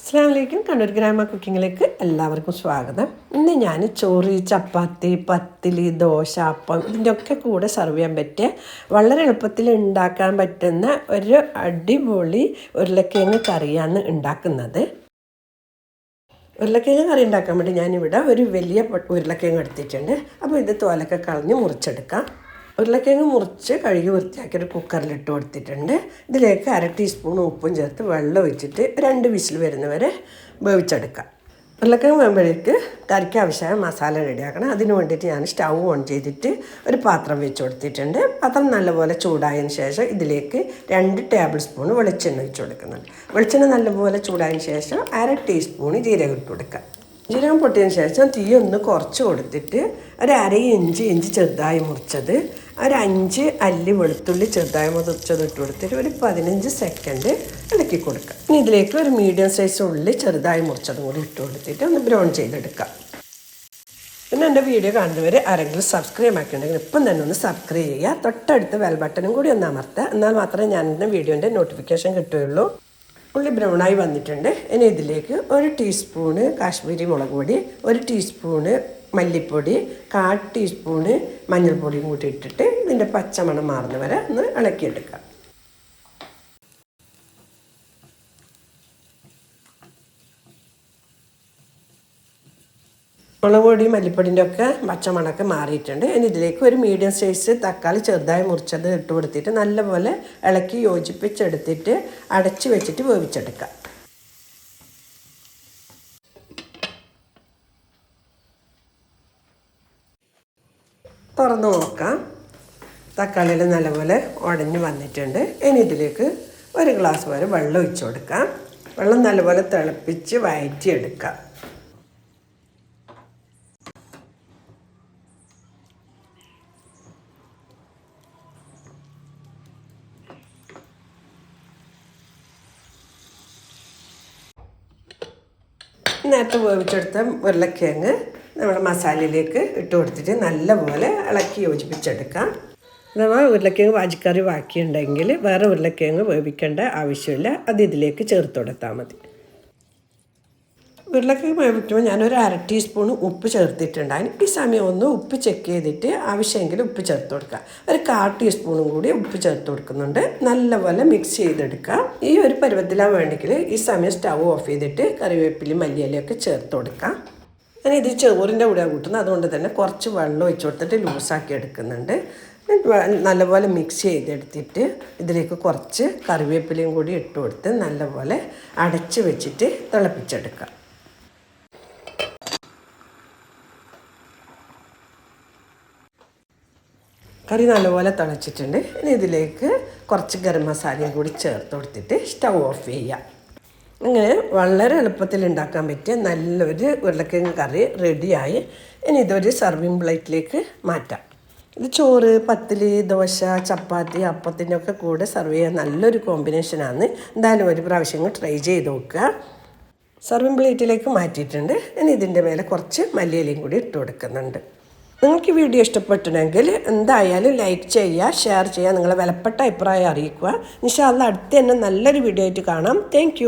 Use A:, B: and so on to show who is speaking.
A: അസ്സാമലൈക്കും കണ്ണൂർ ഗ്രാമ കുക്കിങ്ങിലേക്ക് എല്ലാവർക്കും സ്വാഗതം. ഇന്ന് ഞാൻ ചോറ് ചപ്പാത്തി പത്തിലി ദോശ അപ്പം ഇതിന്റെ ഒക്കെ കൂടെ സെർവ് ചെയ്യാൻ പറ്റിയ വളരെ എളുപ്പത്തിൽ ഉണ്ടാക്കാൻ പറ്റുന്ന ഒരു അടിപൊളി ഉരുളക്കിഴങ്ങ് കറിയാണ് ഉണ്ടാക്കുന്നത്. ഉരുളക്കിഴങ്ങ് കറി ഉണ്ടാക്കാൻ വേണ്ടി ഞാനിവിടെ ഒരു വലിയ ഉരുളക്കിഴങ്ങ് എടുത്തിട്ടുണ്ട്. അപ്പോൾ ഇത് തോലൊക്കെ കളഞ്ഞ് മുറിച്ചെടുക്കാം. ഉരുളക്കിഴങ്ങ് മുറിച്ച് കഴുകി വൃത്തിയാക്കി ഒരു കുക്കറിലിട്ട് കൊടുത്തിട്ടുണ്ട്. ഇതിലേക്ക് അര ടീസ്പൂൺ ഉപ്പും ചേർത്ത് വെള്ളം ഒഴിച്ചിട്ട് രണ്ട് വിസിൽ വരുന്നവരെ വേവിച്ചെടുക്കാം. ഉരുളക്കിഴങ്ങ് വേകുമ്പോഴേക്ക് കറിക്ക് ആവശ്യമായ മസാല റെഡിയാക്കണം അതിന് വേണ്ടിയിട്ട് ഞാൻ സ്റ്റൗ ഓൺ ചെയ്തിട്ട് ഒരു പാത്രം വെച്ച് കൊടുത്തിട്ടുണ്ട്. പാത്രം നല്ലപോലെ ചൂടായതിന് ശേഷം ഇതിലേക്ക് രണ്ട് ടേബിൾ സ്പൂൺ വെളിച്ചെണ്ണ ഒഴിച്ച് കൊടുക്കുന്നുണ്ട്. വെളിച്ചെണ്ണ നല്ലപോലെ ചൂടായതിന് ശേഷം അര ടീസ്പൂൺ ജീരകം ഇട്ട് കൊടുക്കാം. ജീരകം പൊട്ടിയതിന് ശേഷം തീ ഒന്ന് കുറച്ച് കൊടുത്തിട്ട് ഒരു അര ഇഞ്ച് ഇഞ്ചി ചെറുതായി മുറിച്ചത് ഒരു അഞ്ച് അല്ലി വെളുത്തുള്ളി ചെറുതായി മുറിച്ചത് ഇട്ട് കൊടുത്തിട്ട് ഒരു പതിനഞ്ച് സെക്കൻഡ് ഇളക്കി കൊടുക്കുക. ഇനി ഇതിലേക്ക് ഒരു മീഡിയം സൈസ് ഉള്ളി ചെറുതായി മുറിച്ചതും കൂടി ഇട്ട് കൊടുത്തിട്ട് ഒന്ന് ബ്രൗൺ ചെയ്തെടുക്കുക. പിന്നെ എന്റെ വീഡിയോ കാണുന്നവർ ആരെങ്കിലും സബ്സ്ക്രൈബ് ആക്കിയിട്ടുണ്ടെങ്കിൽ ഇപ്പം തന്നെ ഒന്ന് സബ്സ്ക്രൈബ് ചെയ്യുക. തൊട്ടടുത്ത് വെൽ ബട്ടണും കൂടി ഒന്ന് അമർത്തുക. എന്നാൽ മാത്രമേ ഞാൻ ഇന്ന് വീഡിയോന്റെ നോട്ടിഫിക്കേഷൻ കിട്ടുകയുള്ളൂ. ഉള്ളി ബ്രൗണായി വന്നിട്ടുണ്ട്. ഇനി ഇതിലേക്ക് ഒരു ടീസ്പൂണ് കാശ്മീരി മുളക് പൊടി ഒരു ടീസ്പൂണ് മല്ലിപ്പൊടി കാൽ ടീസ്പൂണ് മഞ്ഞൾപ്പൊടിയും കൂട്ടി ഇട്ടിട്ട് ഇതിന്റെ പച്ചമണം മാറുന്ന വരെ ഒന്ന് ഇളക്കിയെടുക്കാം മുളക് പൊടി മല്ലിപ്പൊടിന്റെ ഒക്കെ പച്ചമണമൊക്കെ മാറിയിട്ടുണ്ട്. ഇനി ഇതിലേക്ക് ഒരു മീഡിയം സൈസ് തക്കാളി ചെറുതായി മുറിച്ചത് ഇട്ട് കൊടുത്തിട്ട് നല്ലപോലെ ഇളക്കി യോജിപ്പിച്ചെടുത്തിട്ട് അടച്ച് വെച്ചിട്ട് വേവിച്ചെടുക്കാം തുറന്ന് നോക്കാം. തക്കാളിയിൽ നല്ലപോലെ ഉടഞ്ഞ് വന്നിട്ടുണ്ട്. ഇനി ഇതിലേക്ക് ഒരു ഗ്ലാസ് വരെ വെള്ളം ഒഴിച്ചു കൊടുക്കാം. വെള്ളം നല്ലപോലെ തിളപ്പിച്ച് വയറ്റിയെടുക്കാം. നേരത്തെ വേവിച്ചെടുത്ത ഉരുളക്കിഴങ്ങ് നമ്മുടെ മസാലയിലേക്ക് ഇട്ട് കൊടുത്തിട്ട് നല്ലപോലെ ഇളക്കി യോജിപ്പിച്ചെടുക്കാം. നമ്മൾ ഉരുളക്കിഴങ്ങ് വാജിക്കറി ബാക്കിയുണ്ടെങ്കിൽ വേറെ ഉരുളക്കിഴങ്ങ് വേവിക്കേണ്ട ആവശ്യമില്ല. അത് ഇതിലേക്ക് ചേർത്ത് കൊടുത്താൽ മതി. ഉരുളക്കിഴങ്ങ് വേവിക്കുമ്പോൾ ഞാനൊരു അര ടീസ്പൂൺ ഉപ്പ് ചേർത്തിട്ടുണ്ടായിരുന്നു ഈ സമയം ഒന്ന് ഉപ്പ് ചെക്ക് ചെയ്തിട്ട് ആവശ്യമെങ്കിൽ ഉപ്പ് ചേർത്ത് കൊടുക്കുക ഒരു കാൽ ടീസ്പൂണും കൂടി ഉപ്പ് ചേർത്ത് കൊടുക്കുന്നുണ്ട്. നല്ലപോലെ മിക്സ് ചെയ്തെടുക്കുക ഈ ഒരു പരുവത്തിലാൻ വേണമെങ്കിൽ ഈ സമയം സ്റ്റൗ ഓഫ് ചെയ്തിട്ട് കറിവേപ്പിലയും മല്ലിയിലൊക്കെ ചേർത്ത് കൊടുക്കാം. ഞാൻ ഇത് ചോറിന്റെ കൂടെ കൂട്ടുന്നത്. അതുകൊണ്ട് തന്നെ കുറച്ച് വെള്ളം ഒഴിച്ചു കൊടുത്തിട്ട് ലൂസാക്കി എടുക്കുന്നുണ്ട്. നല്ലപോലെ മിക്സ് ചെയ്തെടുത്തിട്ട് ഇതിലേക്ക് കുറച്ച് കറിവേപ്പിലയും കൂടി ഇട്ട് കൊടുത്ത് നല്ലപോലെ അടച്ച് വെച്ചിട്ട് തിളപ്പിച്ചെടുക്കാം കറി നല്ലപോലെ തിളച്ചിട്ടുണ്ട്. ഇനി ഇതിലേക്ക് കുറച്ച് ഗരം മസാലയും കൂടി ചേർത്ത് കൊടുത്തിട്ട് സ്റ്റൗ ഓഫ് ചെയ്യാം അങ്ങനെ വളരെ എളുപ്പത്തിൽ ഉണ്ടാക്കാൻ പറ്റിയ നല്ലൊരു ഉരുളക്കിഴങ്ങ് കറി റെഡിയായി. ഇനി ഇതൊരു സർവിങ് പ്ലേറ്റിലേക്ക് മാറ്റാം. ഇത് ചോറ് പത്തിൽ ദോശ ചപ്പാത്തി അപ്പത്തിനൊക്കെ കൂടെ സെർവ് ചെയ്യാൻ നല്ലൊരു കോമ്പിനേഷനാണ് എന്തായാലും ഒരു പ്രാവശ്യം ട്രൈ ചെയ്ത് നോക്കുക. സർവിങ് പ്ലേറ്റിലേക്ക് മാറ്റിയിട്ടുണ്ട്. ഇനി ഇതിന്റെ മേലെ കുറച്ച് മല്ലിയിലയും കൂടി ഇട്ട് കൊടുക്കുന്നുണ്ട്. നിങ്ങൾക്ക് വീഡിയോ ഇഷ്ടപ്പെട്ടിട്ടുണ്ടെങ്കിൽ എന്തായാലും ലൈക്ക് ചെയ്യുക ഷെയർ ചെയ്യുക നിങ്ങളെ വിലപ്പെട്ട അഭിപ്രായം അറിയിക്കുക. നിഷാല്ല അടുത്ത് തന്നെ നല്ലൊരു വീഡിയോ ആയിട്ട് കാണാം. താങ്ക്